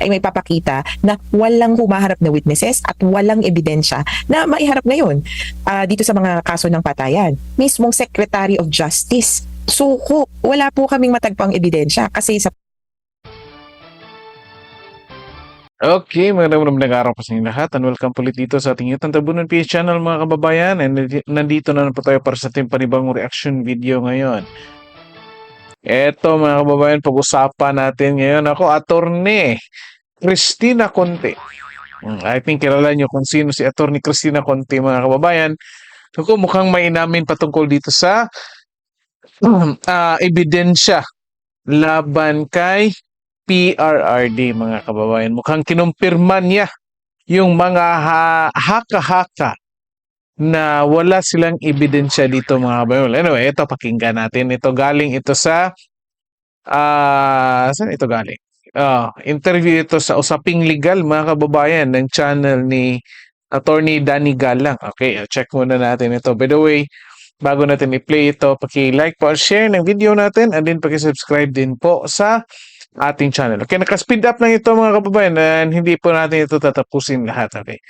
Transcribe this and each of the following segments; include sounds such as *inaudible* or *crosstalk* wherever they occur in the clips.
ay may papakita na walang humaharap na witnesses at walang ebidensya na maiharap ngayon ah, dito sa mga kaso ng patayan. Mismong Secretary of Justice suko. Wala po kaming matagpang ebidensya kasi sa Okay, magandang magandang araw po sa inyo lahat and welcome po ulit dito sa ating YouTube Tabunan PH channel mga kababayan and nandi- nandito na naman po tayo para sa ating panibagong reaction video ngayon. Eto mga kababayan, pag-usapan natin ngayon ako, attorney Christina Conte. Hmm, I think kilala nyo kung sino si attorney Christina Conte mga kababayan. Ako mukhang may inamin patungkol dito sa *clears throat* ah, ebidensya laban kay PRRD mga kababayan. Mukhang kinumpirma niya yung mga ha- haka-haka na wala silang ebidensya dito mga kababayan. Anyway, ito pakinggan natin. Ito galing ito sa ah saan ito galing? Ah, interview ito sa Usaping Legal mga kababayan ng channel ni Attorney Danny Galang. Okay, check muna natin ito. By the way, bago natin i-play ito, paki-like po at share ng video natin and then paki-subscribe din po sa ating channel. Okay, naka-speed up lang ito mga kababayan and hindi po natin ito tatapusin lahat. Okay.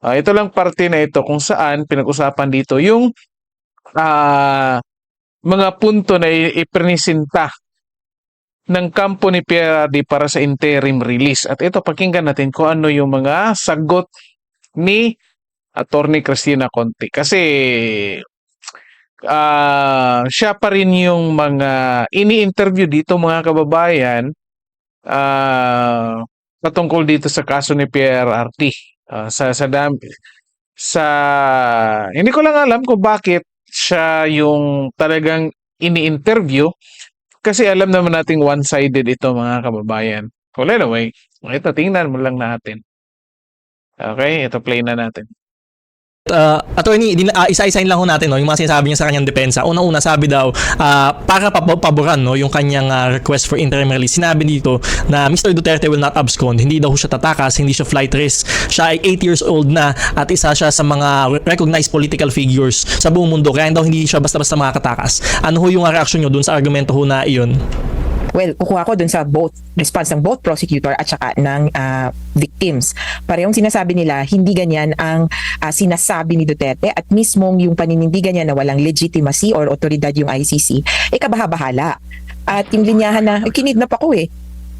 Ah, ito lang parte na ito kung saan pinag-usapan dito yung ah, mga punto na iprinisinta ng kampo ni PRD para sa interim release. At ito, pakinggan natin kung ano yung mga sagot ni Attorney Christina Conte. Kasi ah siya pa rin yung mga ini-interview dito mga kababayan ah patungkol dito sa kaso ni PRRT. Ah, sa sa dam sa hindi ko lang alam kung bakit siya yung talagang ini-interview kasi alam naman nating one-sided ito mga kababayan. Well, anyway, ito tingnan mo lang natin. Okay, ito play na natin. Uh, attorney, din, uh, isa-isahin lang ho natin no, yung mga sinasabi niya sa kanyang depensa. Una-una sabi daw, ah, para pab- paboran no, yung kanyang ah, request for interim release. Sinabi dito na Mr. Duterte will not abscond. Hindi daw siya tatakas, hindi siya flight risk. Siya ay 8 years old na at isa siya sa mga recognized political figures sa buong mundo. Kaya daw hindi siya basta-basta makakatakas. Ano ho yung ah, reaction nyo dun sa argumento ho na iyon? Well, kukuha ko dun sa both response ng both prosecutor at saka ng ah, victims. Parehong sinasabi nila, hindi ganyan ang ah, sinasabi ni Duterte at mismong yung paninindigan niya na walang legitimacy or otoridad yung ICC, eh kabaha-bahala. At yung linyahan na, "Eh, kinidnap ako eh.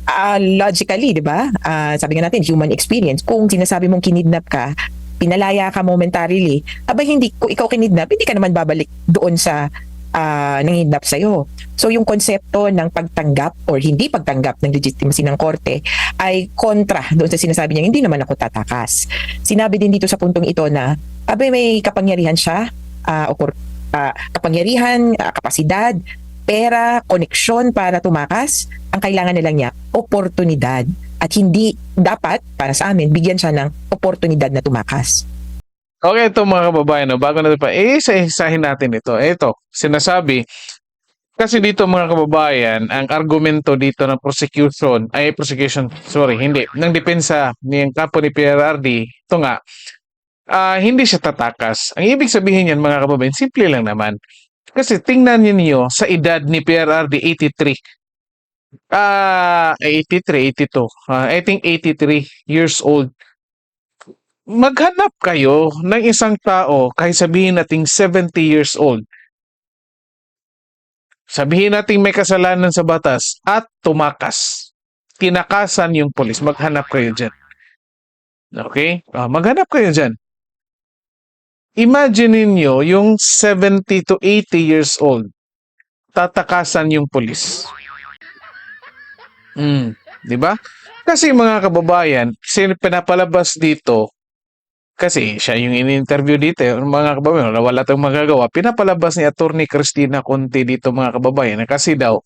Ah, logically, di ba? Ah, sabi nga natin, human experience. Kung sinasabi mong kinidnap ka, pinalaya ka momentarily, abay hindi, kung ikaw kinidnap, hindi ka naman babalik doon sa uh, nanghidnap sa'yo. So yung konsepto ng pagtanggap or hindi pagtanggap ng legitimacy ng korte ay kontra doon sa sinasabi niya, hindi naman ako tatakas. Sinabi din dito sa puntong ito na, abay may kapangyarihan siya, ah, o ah, kapangyarihan, ah, kapasidad, pera, koneksyon para tumakas, ang kailangan na lang niya, oportunidad. At hindi dapat, para sa amin, bigyan siya ng oportunidad na tumakas. Okay, ito mga kababayan, no, bago natin pa, eh, isa-isahin natin ito. Ito, sinasabi, kasi dito mga kababayan, ang argumento dito ng prosecution, ay prosecution, sorry, hindi, ng depensa ni ang kapo ni PRRD, ito nga, ah, hindi siya tatakas. Ang ibig sabihin yan mga kababayan, simple lang naman. Kasi tingnan niyo sa edad ni PRRD 83. Ah, 83, 82. Ah, I think 83 years old maghanap kayo ng isang tao kahit sabihin nating 70 years old. Sabihin nating may kasalanan sa batas at tumakas. Tinakasan yung polis. Maghanap kayo dyan. Okay? Ah, maghanap kayo dyan. Imagine niyo yung 70 to 80 years old. Tatakasan yung polis. Mm, 'di ba? Kasi mga kababayan, pinapalabas dito kasi siya yung in-interview dito, yung mga kababayan, na wala tayong magagawa. Pinapalabas ni Attorney Christina Conte dito mga kababayan kasi daw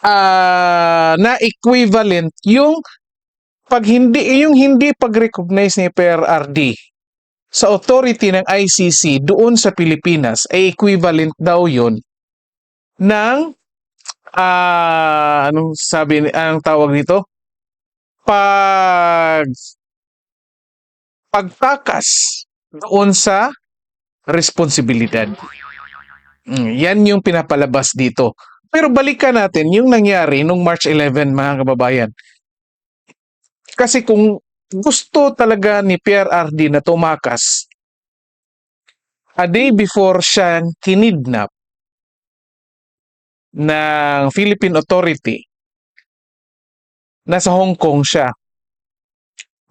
ah na equivalent yung pag hindi yung hindi pag-recognize ni PRRD sa authority ng ICC doon sa Pilipinas ay equivalent daw yon ng ah anong sabi anong tawag nito pag pagtakas doon sa responsibilidad. Mm, yan yung pinapalabas dito. Pero balikan natin yung nangyari nung March 11 mga kababayan. Kasi kung gusto talaga ni PRRD na tumakas, a day before siya kinidnap ng Philippine Authority, nasa Hong Kong siya,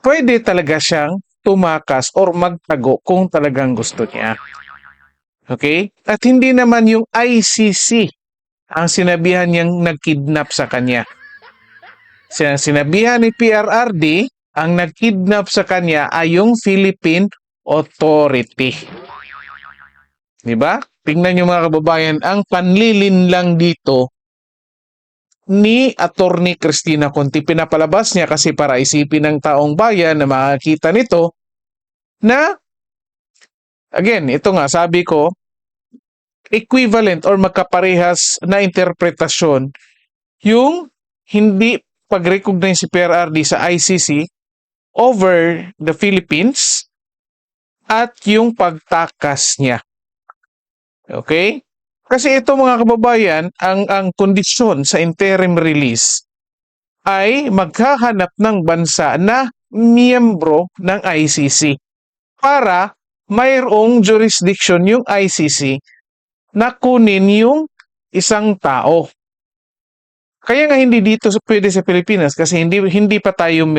pwede talaga siyang tumakas or magtago kung talagang gusto niya. Okay? At hindi naman yung ICC ang sinabihan niyang nagkidnap sa kanya. Sin- Sinabihan ni PRRD, ang nagkidnap sa kanya ay yung Philippine Authority. Di ba? Tingnan niyo mga kababayan, ang panlilin lang dito ni Attorney Cristina Conti. Pinapalabas niya kasi para isipin ng taong bayan na makakita nito na, again, ito nga, sabi ko, equivalent or magkaparehas na interpretasyon yung hindi pag-recognize si PRRD sa ICC over the Philippines at yung pagtakas niya. Okay? Kasi ito mga kababayan, ang ang kondisyon sa interim release ay maghahanap ng bansa na miyembro ng ICC para mayroong jurisdiction yung ICC na kunin yung isang tao. Kaya nga hindi dito pwede sa Pilipinas kasi hindi hindi pa tayo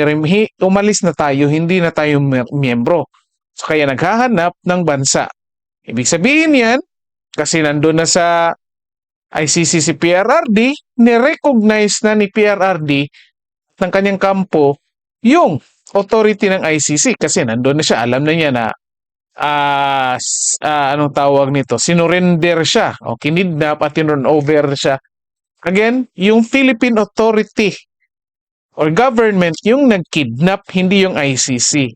umalis na tayo, hindi na tayo mi- miyembro. So kaya naghahanap ng bansa. Ibig sabihin yan, kasi nandun na sa ICC si PRRD, ni-recognize na ni PRRD ng kanyang kampo yung authority ng ICC kasi nandun na siya, alam na niya na s- ah, anong tawag nito, sinurrender siya o kinidnap at tinurn over siya. Again, yung Philippine Authority or government yung nagkidnap, hindi yung ICC.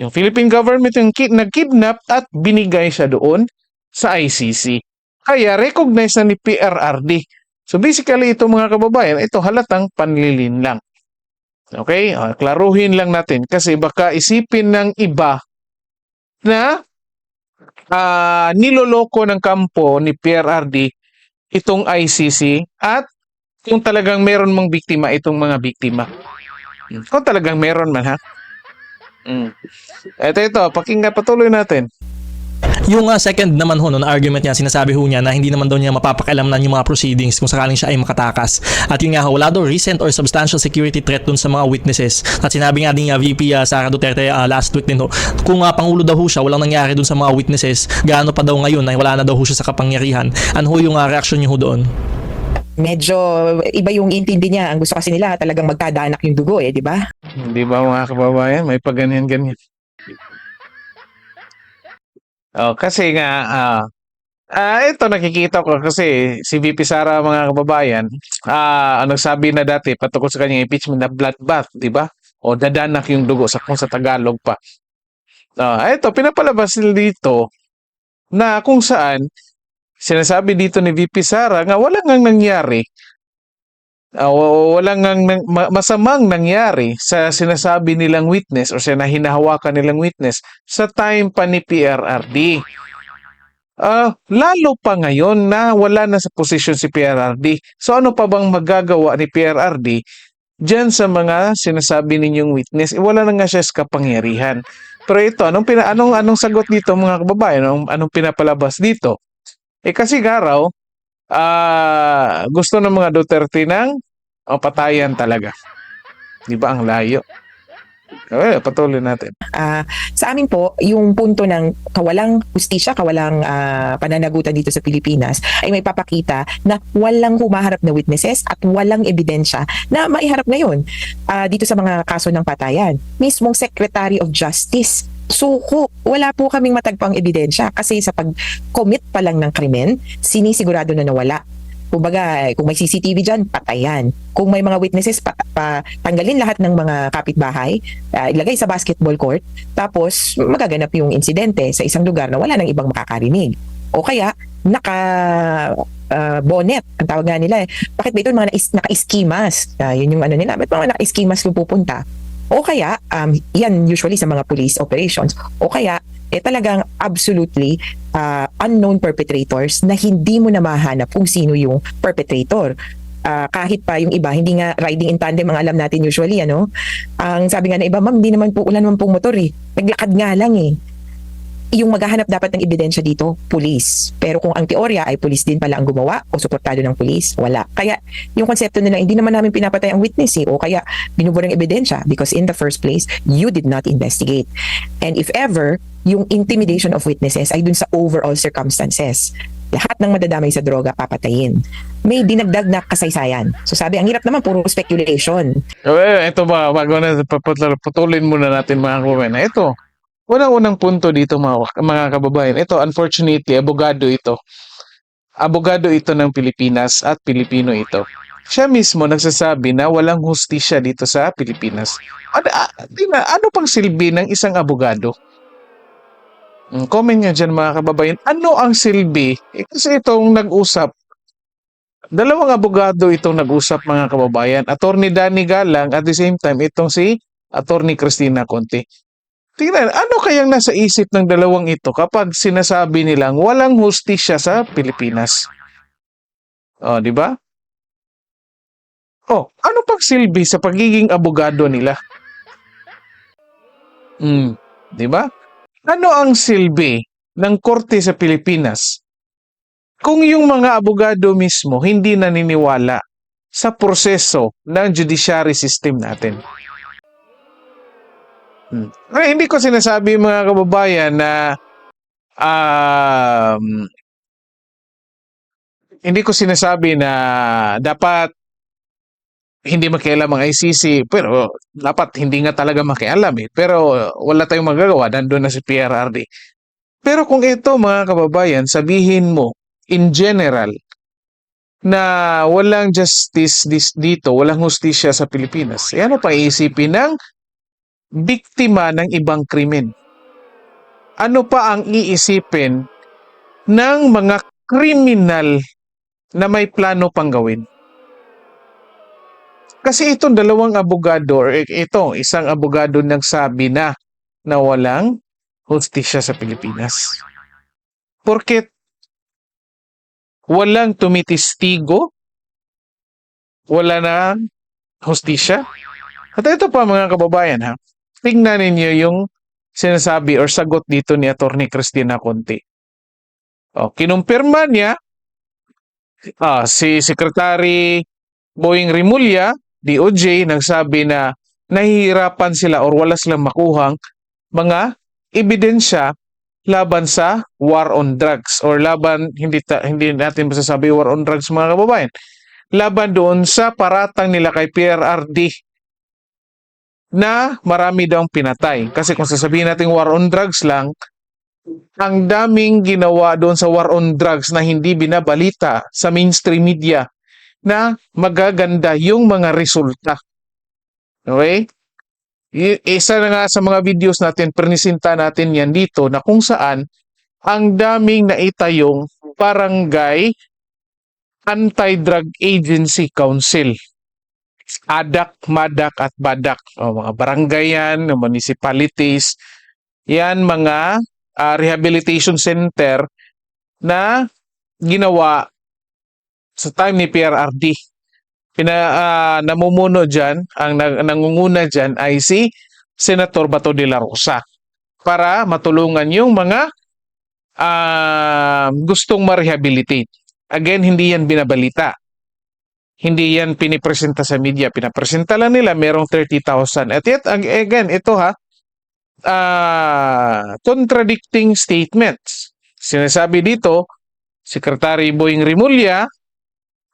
Yung Philippine government yung ki- nagkidnap at binigay siya doon sa ICC. Kaya recognize na ni PRRD. So basically ito mga kababayan, ito halatang panlilin lang. Okay? Ah, klaruhin lang natin kasi baka isipin ng iba na ah, niloloko ng kampo ni PRRD itong ICC at kung talagang meron mang biktima itong mga biktima. Hmm. Kung talagang meron man ha. Mm. Ito ito, pakinggan patuloy natin. Yung uh, second naman ho, no, na argument niya, sinasabi ho niya na hindi naman daw niya mapapakialamnan yung mga proceedings kung sakaling siya ay makatakas. At yun nga ho, wala daw recent or substantial security threat dun sa mga witnesses. At sinabi nga din uh, VP uh, Sara Duterte uh, last week din ho, kung uh, Pangulo daw ho siya, walang nangyari dun sa mga witnesses, gaano pa daw ngayon na wala na daw ho siya sa kapangyarihan. Ano ho yung uh, reaction niyo ho doon? Medyo iba yung intindi niya. Ang gusto kasi nila talagang magkadanak yung dugo eh, di ba? Hindi ba mga kababayan, may paganyan-ganyan. Oh, kasi nga, ah, ah, ito nakikita ko kasi si VP Sara mga kababayan, ah, ang nagsabi na dati patungkol sa kanyang impeachment na bloodbath, di ba? O dadanak yung dugo sa kung sa Tagalog pa. Ah, ito, pinapalabas nila dito na kung saan sinasabi dito ni VP Sara nga wala ngang nangyari Wa- walang nang- ma- masamang nangyari sa sinasabi nilang witness o sa hinahawakan nilang witness sa time pa ni PRRD. Ah, lalo pa ngayon na wala na sa posisyon si PRRD. So ano pa bang magagawa ni PRRD diyan sa mga sinasabi ninyong witness? Eh, wala na nga siya sa kapangyarihan. Pero ito, anong pina, anong anong sagot dito mga kababayan? Anong, anong pinapalabas dito? Eh kasi nga raw, ah, gusto ng mga Duterte ng oh, patayan talaga. Di ba ang layo? Eh, patuloy natin. Ah, sa amin po, yung punto ng kawalang justisya, kawalang ah, pananagutan dito sa Pilipinas ay may papakita na walang humaharap na witnesses at walang ebidensya na maiharap ngayon ah, dito sa mga kaso ng patayan. Mismong Secretary of Justice suko. Wala po kaming matagpang ebidensya kasi sa pag-commit pa lang ng krimen, sinisigurado na nawala. Kumbaga, kung may CCTV dyan, patayan. Kung may mga witnesses, pa, pa- tanggalin lahat ng mga kapitbahay, ah, ilagay sa basketball court, tapos magaganap yung insidente sa isang lugar na wala nang ibang makakarinig. O kaya, naka ah, bonnet, ang tawag nga nila eh. Bakit ba ito mga naka-iskimas? Ah, yun yung ano nila. Ba't mga naka-iskimas pupunta? O kaya, um, yan usually sa mga police operations. O kaya, eh talagang absolutely ah, unknown perpetrators na hindi mo na mahanap kung sino yung perpetrator. ah, kahit pa yung iba, hindi nga riding in tandem ang alam natin usually, ano? Ang sabi nga ng iba, ma'am, hindi naman po, wala naman pong motor eh. Naglakad nga lang eh. Yung maghahanap dapat ng ebidensya dito, pulis. Pero kung ang teorya ay pulis din pala ang gumawa o suportado ng pulis, wala. Kaya yung konsepto nila, hindi naman namin pinapatay ang witness eh, o kaya binubura ng ebidensya because in the first place, you did not investigate. And if ever, yung intimidation of witnesses ay dun sa overall circumstances. Lahat ng madadamay sa droga papatayin. May dinagdag na kasaysayan. So sabi, ang hirap naman, puro speculation. Eh, ito ba, bago na putulin muna natin mga kababayan. Ito, unang-unang punto dito mga, mga kababayan. Ito, unfortunately, abogado ito. Abogado ito ng Pilipinas at Pilipino ito. Siya mismo nagsasabi na walang hustisya dito sa Pilipinas. Ano, ah, tingnan, ano pang silbi ng isang abogado? Mm, Comment nyo dyan mga kababayan. Ano ang silbi? Eh, kasi itong nag-usap, dalawang abogado itong nag-usap mga kababayan. Attorney Danny Galang at the same time itong si Attorney Christina Conte. Tingnan, ano kayang nasa isip ng dalawang ito kapag sinasabi nilang walang hustisya sa Pilipinas? Oh, di ba? Oh, ano pang silbi sa pagiging abogado nila? Hmm, di ba? Ano ang silbi ng korte sa Pilipinas kung yung mga abogado mismo hindi naniniwala sa proseso ng judiciary system natin? Hmm. Eh, hindi ko sinasabi mga kababayan na um, hindi ko sinasabi na dapat hindi makialam ang ICC pero dapat hindi nga talaga makialam eh. Pero wala tayong magagawa, nandun na si PRRD. Pero kung ito mga kababayan, sabihin mo in general na walang justice dito, walang hustisya sa Pilipinas, eh ano pa iisipin ng biktima ng ibang krimen? Ano pa ang iisipin ng mga kriminal na may plano pang gawin? Kasi itong dalawang abogado, or ito, isang abogado nagsabi na na walang hustisya sa Pilipinas. Porket walang tumitistigo, wala na hustisya. At ito pa mga kababayan ha, tingnan ninyo yung sinasabi or sagot dito ni Attorney Cristina Conte. O, kinumpirma niya ah, si Secretary Boying Rimulya, DOJ, nagsabi na nahihirapan sila or wala silang makuhang mga ebidensya laban sa war on drugs or laban hindi ta, hindi natin masasabi war on drugs mga kababayan laban doon sa paratang nila kay PRRD na marami daw pinatay kasi kung sasabihin natin war on drugs lang ang daming ginawa doon sa war on drugs na hindi binabalita sa mainstream media na magaganda yung mga resulta. Okay? Isa na nga sa mga videos natin, pernisinta natin yan dito na kung saan ang daming naitayong barangay Anti-Drug Agency Council. Adak, Madak at Badak. O, mga barangay yan, municipalities. Yan mga ah, rehabilitation center na ginawa sa time ni PRRD. Pina, ah, namumuno dyan, ang nang- nangunguna dyan ay si Senator Bato de la Rosa para matulungan yung mga ah, gustong ma-rehabilitate. Again, hindi yan binabalita. Hindi yan pinipresenta sa media. Pinapresenta lang nila, merong 30,000. At yet, ag- again, ito ha, ah, contradicting statements. Sinasabi dito, Secretary Boying Rimulya,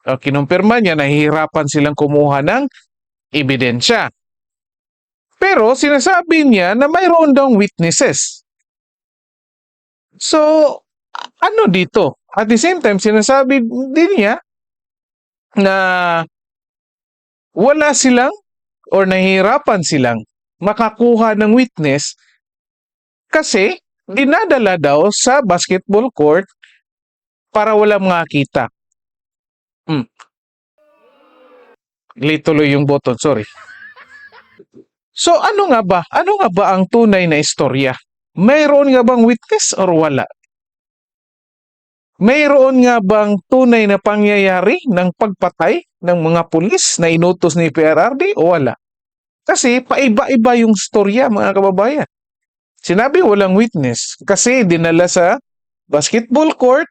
uh, kinumpirma niya nahihirapan silang kumuha ng ebidensya. Pero sinasabi niya na mayroon daw witnesses. So, ano dito? At the same time, sinasabi din niya na wala silang or nahihirapan silang makakuha ng witness kasi dinadala daw sa basketball court para walang makakita. Hmm. Late tuloy yung button, sorry. So ano nga ba? Ano nga ba ang tunay na istorya? Mayroon nga bang witness or wala? Mayroon nga bang tunay na pangyayari ng pagpatay ng mga pulis na inutos ni PRRD o wala? Kasi paiba-iba yung storya mga kababayan. Sinabi walang witness kasi dinala sa basketball court.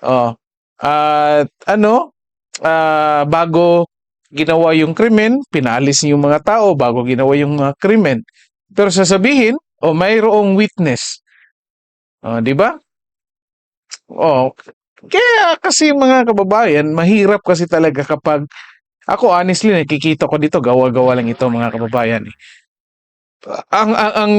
Oh, at ano, ah, bago ginawa yung krimen, pinalis yung mga tao bago ginawa yung mga krimen. Pero sasabihin, o oh, mayroong witness. Oh, di ba? Oh, kaya kasi mga kababayan, mahirap kasi talaga kapag ako honestly nakikita ko dito gawa-gawa lang ito mga kababayan. eh. Ang ang ang,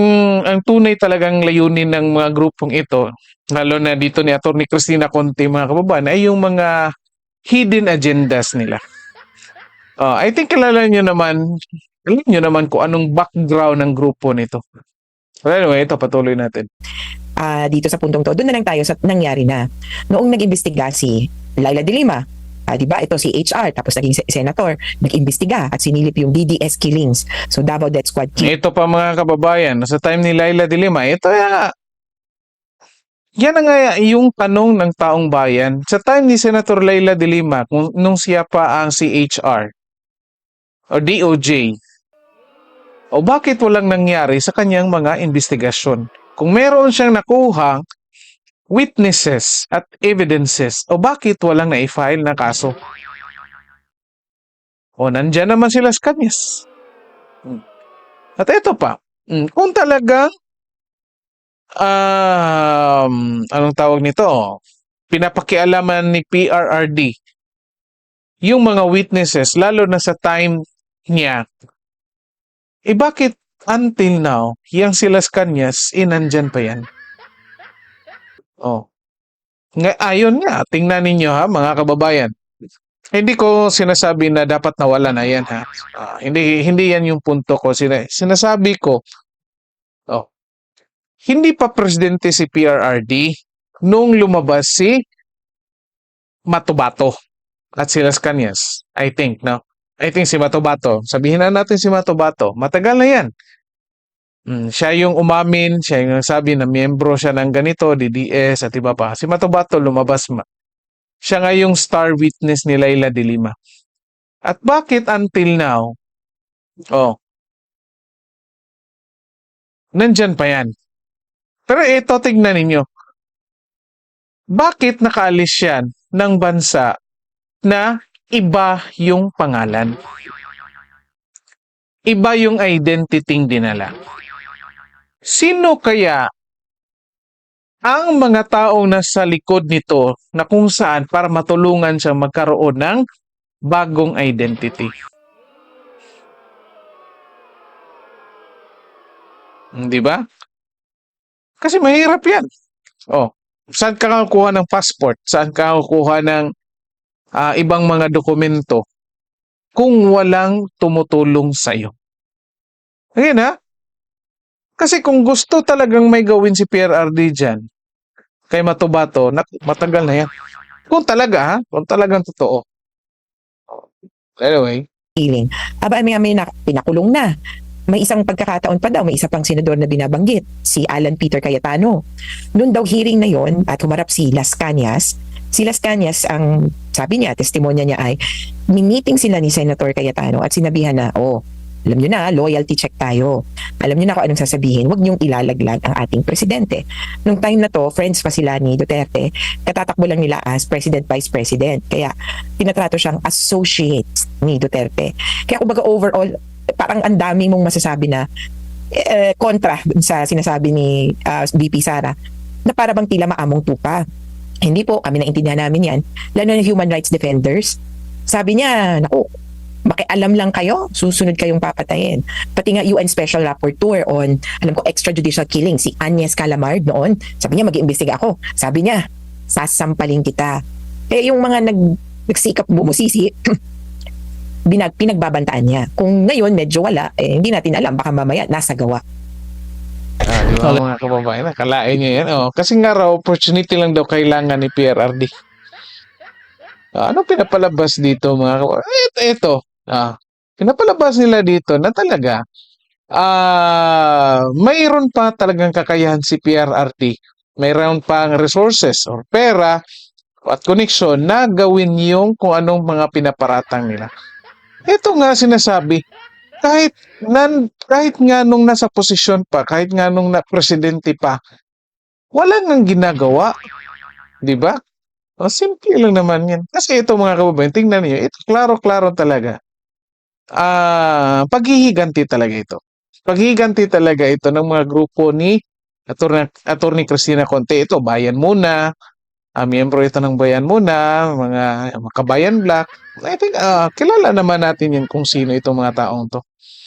ang tunay talagang layunin ng mga grupong ito, lalo na dito ni Attorney Cristina Conte mga kababayan, ay yung mga hidden agendas nila. Oh, I think kilala niyo naman, alam niyo naman kung anong background ng grupo nito. Anyway, ito patuloy natin. Ah, dito sa puntong to, doon na lang tayo sa nangyari na. Noong nag-imbestiga si Laila de Lima, ah, di ba ito si HR, tapos naging se- senator, nag-imbestiga at sinilip yung DDS killings. So Davao Death Squad Ito pa mga kababayan, sa time ni Laila de Lima, ito ya, yan na nga yung tanong ng taong bayan. Sa time ni Senator Laila de Lima, kung, nung siya pa ang CHR o DOJ, o bakit walang nangyari sa kanyang mga investigasyon? Kung meron siyang nakuhang witnesses at evidences, o bakit walang na-file na kaso? O nandyan naman sila sa kanyas. At ito pa, kung talagang um, anong tawag nito? Pinapakialaman ni PRRD yung mga witnesses, lalo na sa time niya, eh bakit until now, yang sila sa kanyas, eh nandyan pa yan? Oh. Nga, ayon nga, tingnan ninyo ha, mga kababayan. Hindi ko sinasabi na dapat nawala na yan ha. Ah, hindi hindi yan yung punto ko. Sina, sinasabi ko, oh, hindi pa presidente si PRRD nung lumabas si Matubato at sila Kanyas. I think, no? I think si Matubato. Sabihin na natin si Matubato. Matagal na yan. Mm, siya yung umamin, siya yung sabi na miyembro siya ng ganito, DDS at iba pa. Si Matubato lumabas ma. Siya nga yung star witness ni Laila de Lima. At bakit until now, oh, nandyan pa yan. Pero ito, tignan ninyo. Bakit nakaalis yan ng bansa na iba yung pangalan? Iba yung identity dinala. Sino kaya ang mga taong nasa likod nito na kung saan para matulungan siyang magkaroon ng bagong identity? Di ba? Kasi mahirap yan. Oh, saan ka kukuha ng passport? Saan ka kukuha ng ah, ibang mga dokumento kung walang tumutulong sa'yo? Ayan ha? Kasi kung gusto talagang may gawin si PRRD dyan, kay Matubato, nak- matagal na yan. Kung talaga ha? Kung talagang totoo. Anyway. Aba, may, may na, pinakulong na. May isang pagkakataon pa daw, may isa pang senador na binabanggit, si Alan Peter Cayetano. Noon daw hearing na yon at humarap si Las Cañas, si Las Cañas, ang sabi niya, testimonya niya ay, mimiting sila ni Senator Cayetano at sinabihan na, oh, alam niyo na, loyalty check tayo. Alam niyo na kung anong sasabihin, huwag niyong ilalaglag ang ating presidente. Nung time na to, friends pa sila ni Duterte, katatakbo lang nila as President Vice President. Kaya tinatrato siyang associate ni Duterte. Kaya kumbaga overall, parang ang dami mong masasabi na eh, kontra sa sinasabi ni ah, VP Sara na para bang tila maamong tupa. Hindi po, kami naintindihan namin yan. Lalo na human rights defenders. Sabi niya, naku, makialam lang kayo, susunod kayong papatayin. Pati nga UN Special Rapporteur on, alam ko, extrajudicial killing, si Agnes Calamard noon, sabi niya, mag-iimbestiga ako. Sabi niya, sasampalin kita. Eh, yung mga nag, nagsikap bumusisi, *clears throat* binag, pinagbabantaan niya. Kung ngayon medyo wala, eh, hindi natin alam, baka mamaya nasa gawa. Ah, di ba mga kababayan, nakalain niya yan. Oh, kasi nga raw, opportunity lang daw kailangan ni PRRD. Ah, ano pinapalabas dito mga kababayan? Ito, ito. Ah, pinapalabas nila dito na talaga ah mayroon pa talagang kakayahan si PRRD mayroon pang resources or pera at connection na gawin yung kung anong mga pinaparatang nila. Ito nga sinasabi, kahit, nan, kahit nga nung nasa posisyon pa, kahit nga nung na presidente pa, wala nang ginagawa. Di ba? O, simple lang naman yan. Kasi ito mga kababayan, tingnan niyo, ito klaro-klaro talaga. Ah, paghihiganti talaga ito. Paghihiganti talaga ito ng mga grupo ni Attorney, Attorney Cristina Conte. Ito, Bayan Muna, ah, miyembro ito ng Bayan Muna, mga, mga Kabayan Black. I think, ah, kilala naman natin yan kung sino itong mga taong to.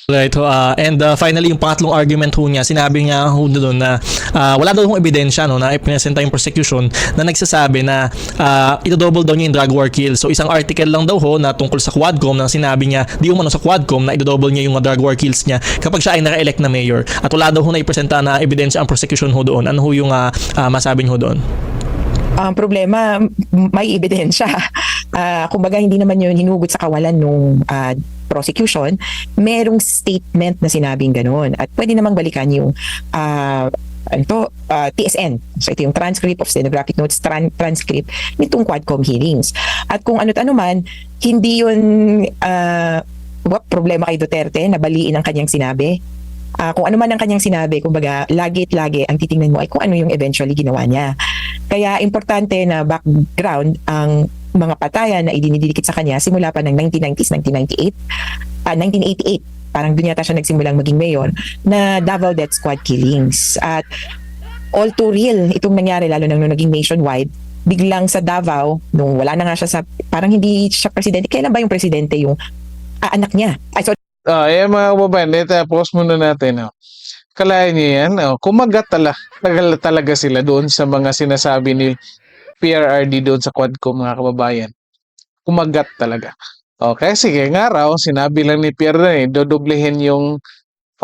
Right, ah, and uh, finally yung pangatlong argument ho niya, sinabi niya ho doon na ah, wala daw hong ebidensya no, na ipresenta yung prosecution na nagsasabi na uh, ito-double daw niya yung drug war kill. So isang article lang daw ho na tungkol sa Quadcom na sinabi niya di umano sa Quadcom na ito-double niya yung drug war kills niya kapag siya ay naka-elect na mayor. At wala daw ho na ipresenta na ebidensya ang prosecution ho doon. Ano ho yung ah, ah, masabi niyo doon? Ang problema, may ebidensya. *laughs* Ah, kumbaga, hindi naman yun hinugot sa kawalan nung ah, prosecution. Merong statement na sinabing ganun. At pwede namang balikan yung ah, ano to, ah, TSN. So ito yung transcript of stenographic notes, tran- transcript nitong Quadcom hearings. At kung ano't ano man, hindi yun ah, what problema kay Duterte na baliin ang kanyang sinabi. Ah, kung ano man ang kanyang sinabi, kumbaga, lagi at lagi ang titingnan mo ay kung ano yung eventually ginawa niya. Kaya importante na background ang mga patayan na idinidikit sa kanya simula pa ng 1990s, 1998, ah 1988. Parang doon yata siya nagsimulang maging mayor na Davao Death Squad killings. At all too real itong nangyari lalo nang nung naging nationwide biglang sa Davao nung wala na nga siya sa parang hindi siya presidente kailan ba yung presidente yung ah, anak niya ay sorry Ah, eh mga kababayan, ito, pause muna natin. Oh. Kalahin niyo yan, oh, kumagat tala, tagal talaga sila doon sa mga sinasabi ni PRRD doon sa Quadcom mga kababayan. Kumagat talaga. Okay, sige nga raw, sinabi lang ni PRRD, dodoblehin yung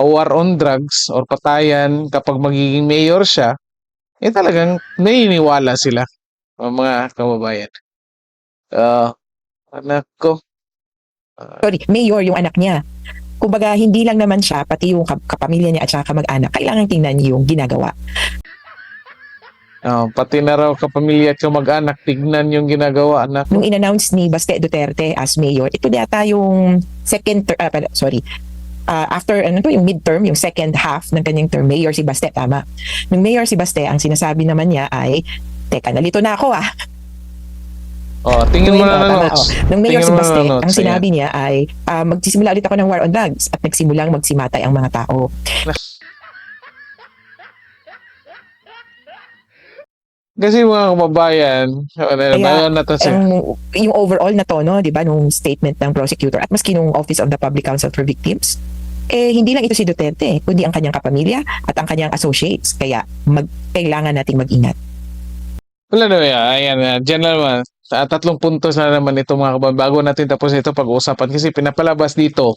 war on drugs or patayan kapag magiging mayor siya, eh talagang naniniwala sila, mga kababayan. Ah, anak ko. sorry, mayor yung anak niya. Kumbaga, hindi lang naman siya, pati yung kap- kapamilya niya at saka kamag-anak, kailangan tingnan yung ginagawa. Oh, pati na raw kapamilya at kamag-anak, tignan yung ginagawa, anak. Nung in-announce ni Baste Duterte as mayor, ito yata yung second term, ah, pala, sorry, Ah, after ano to yung midterm, yung second half ng kanyang term, mayor si Baste, tama. Nung mayor si Baste, ang sinasabi naman niya ay, teka, nalito na ako ah. Oh, tingin mo na ng notes. oh. Nung mayor si Tingnan mo Baste, na notes, ang sinabi niya ay, ah, magsisimula ulit ako ng war on drugs at nagsimulang magsimatay ang mga tao. Kasi mga kababayan, Kaya, Kaya, na to siya. Ang, yung overall na tono, di ba, nung statement ng prosecutor at maski nung Office of the Public Counsel for Victims, eh, hindi lang ito si Duterte, kundi ang kanyang kapamilya at ang kanyang associates. Kaya, mag, kailangan nating mag-ingat. Wala na yan. Ayan, uh, dyan naman. Sa tatlong puntos na naman ito mga kababayan. Bago natin tapos ito pag-uusapan. Kasi pinapalabas dito,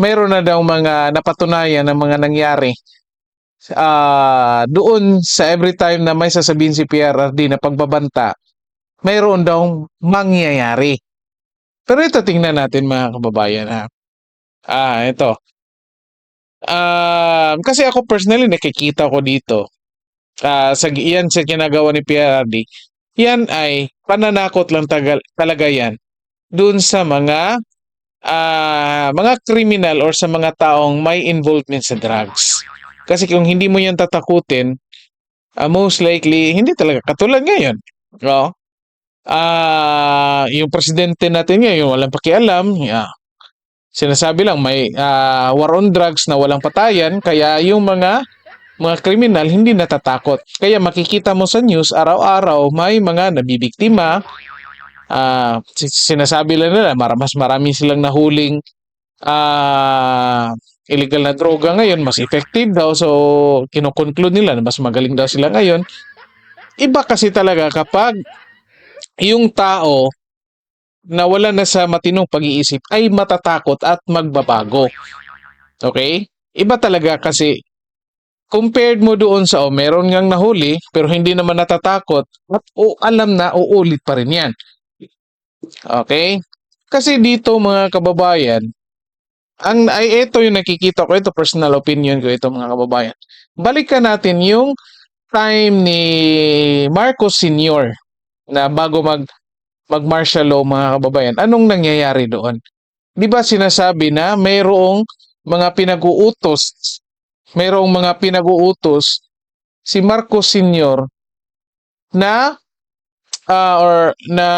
mayroon na daw mga napatunayan ng mga nangyari ah doon sa every time na may sasabihin si PRRD na pagbabanta, mayroon daw mangyayari. Pero ito tingnan natin mga kababayan ha. Ah, ito. Ah, kasi ako personally nakikita ko dito. Ah, sa yan sa ginagawa ni PRRD. Yan ay pananakot lang tagal, talaga yan doon sa mga ah mga criminal or sa mga taong may involvement sa drugs. Kasi kung hindi mo yan tatakutin, ah, most likely, hindi talaga. Katulad ngayon. No? Ah, yung presidente natin ngayon, walang pakialam. Yeah. Sinasabi lang, may ah, war on drugs na walang patayan. Kaya yung mga mga kriminal hindi natatakot. Kaya makikita mo sa news, araw-araw may mga nabibiktima. Si- sinasabi lang nila, mas marami silang nahuling ah illegal na droga ngayon, mas effective daw. So, kinokonclude nila na mas magaling daw sila ngayon. Iba kasi talaga kapag yung tao na wala na sa matinong pag-iisip ay matatakot at magbabago. Okay? Iba talaga kasi compared mo doon sa oh, meron ngang nahuli pero hindi naman natatakot at o alam na uulit pa rin yan. Okay? Kasi dito mga kababayan, ang ay ito yung nakikita ko, ito personal opinion ko ito mga kababayan. Balikan natin yung time ni Marcos Sr. na bago mag mag martial law mga kababayan, anong nangyayari doon? 'Di ba sinasabi na mayroong mga pinag-uutos, mayroong mga pinag-uutos si Marcos Sr. na ah, or na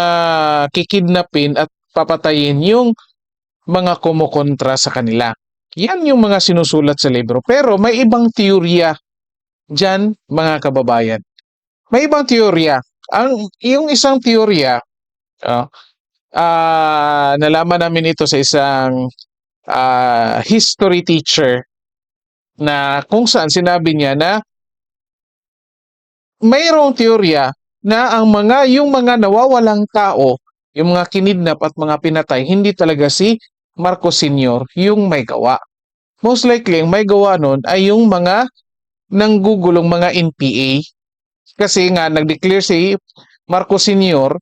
kikidnapin at papatayin yung mga kumukontra sa kanila. Yan yung mga sinusulat sa libro. Pero may ibang teorya dyan, mga kababayan. May ibang teorya. Ang, yung isang teorya, ah, ah, nalaman namin ito sa isang ah, history teacher na kung saan sinabi niya na mayroong teorya na ang mga yung mga nawawalang tao, yung mga kinidnap at mga pinatay, hindi talaga si Marcos Sr. yung may gawa. Most likely, ang may gawa nun ay yung mga nanggugulong mga NPA. Kasi nga, nag-declare si Marcos Sr.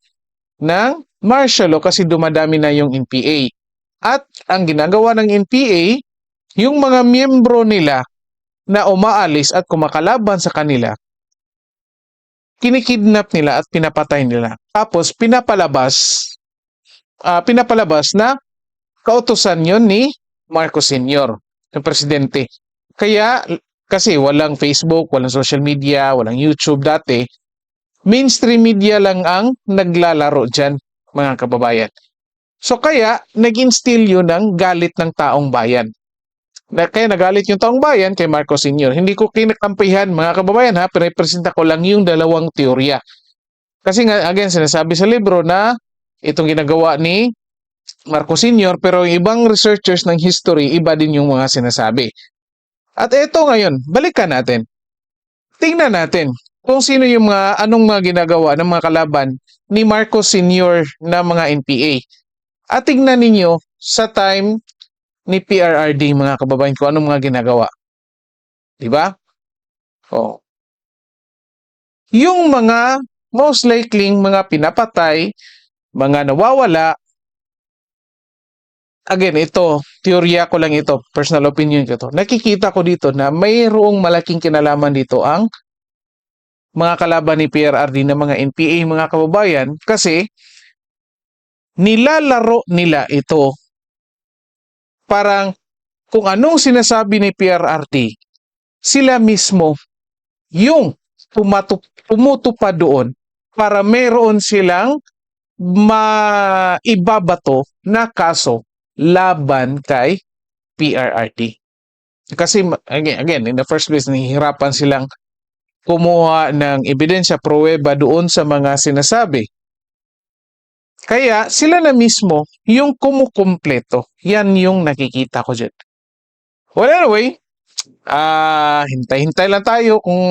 ng martial law kasi dumadami na yung NPA. At ang ginagawa ng NPA, yung mga miyembro nila na umaalis at kumakalaban sa kanila, kinikidnap nila at pinapatay nila. Tapos pinapalabas ah, pinapalabas na kautusan yon ni Marcos Sr., yung presidente. Kaya kasi walang Facebook, walang social media, walang YouTube dati, mainstream media lang ang naglalaro dyan, mga kababayan. So kaya, nag-instill yun ng galit ng taong bayan. Na, kaya nagalit yung taong bayan kay Marcos Sr. Hindi ko kinakampihan, mga kababayan ha, pinapresenta ko lang yung dalawang teorya. Kasi nga, again, sinasabi sa libro na itong ginagawa ni Marcos Sr. pero yung ibang researchers ng history, iba din yung mga sinasabi. At eto ngayon, balikan natin. Tingnan natin kung sino yung mga, anong mga ginagawa ng mga kalaban ni Marcos Sr. na mga NPA. At tingnan ninyo sa time ni PRRD mga kababayan ko anong mga ginagawa. 'Di ba? Oh. Yung mga most likely mga pinapatay, mga nawawala Again, ito, teorya ko lang ito, personal opinion ko to. Nakikita ko dito na mayroong malaking kinalaman dito ang mga kalaban ni PRRD na mga NPA, mga kababayan, kasi nilalaro nila ito parang kung anong sinasabi ni PRRT, sila mismo yung pumatu- pumutupad doon para meron silang maibabato na kaso laban kay PRRT. Kasi again, again, in the first place, nahihirapan silang kumuha ng ebidensya, pruweba doon sa mga sinasabi. Kaya sila na mismo yung kumukumpleto. Yan yung nakikita ko dyan. Well, anyway, ah hintay-hintay lang tayo kung,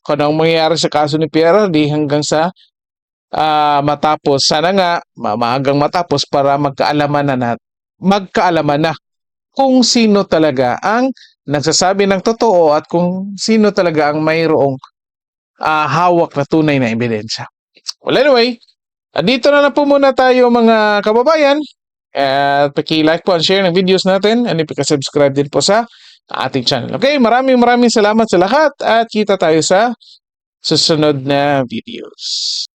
kung anong mangyayari sa kaso ni PRRD hanggang sa ah, matapos. Sana nga, ma- maagang matapos para magkaalaman na, nat magkaalaman na kung sino talaga ang nagsasabi ng totoo at kung sino talaga ang mayroong ah, hawak na tunay na ebidensya. Well, anyway, dito na lang po muna tayo mga kababayan. At paki-like po and share ng videos natin and paki-subscribe din po sa ating channel. Okay, maraming maraming salamat sa lahat at kita tayo sa susunod na videos.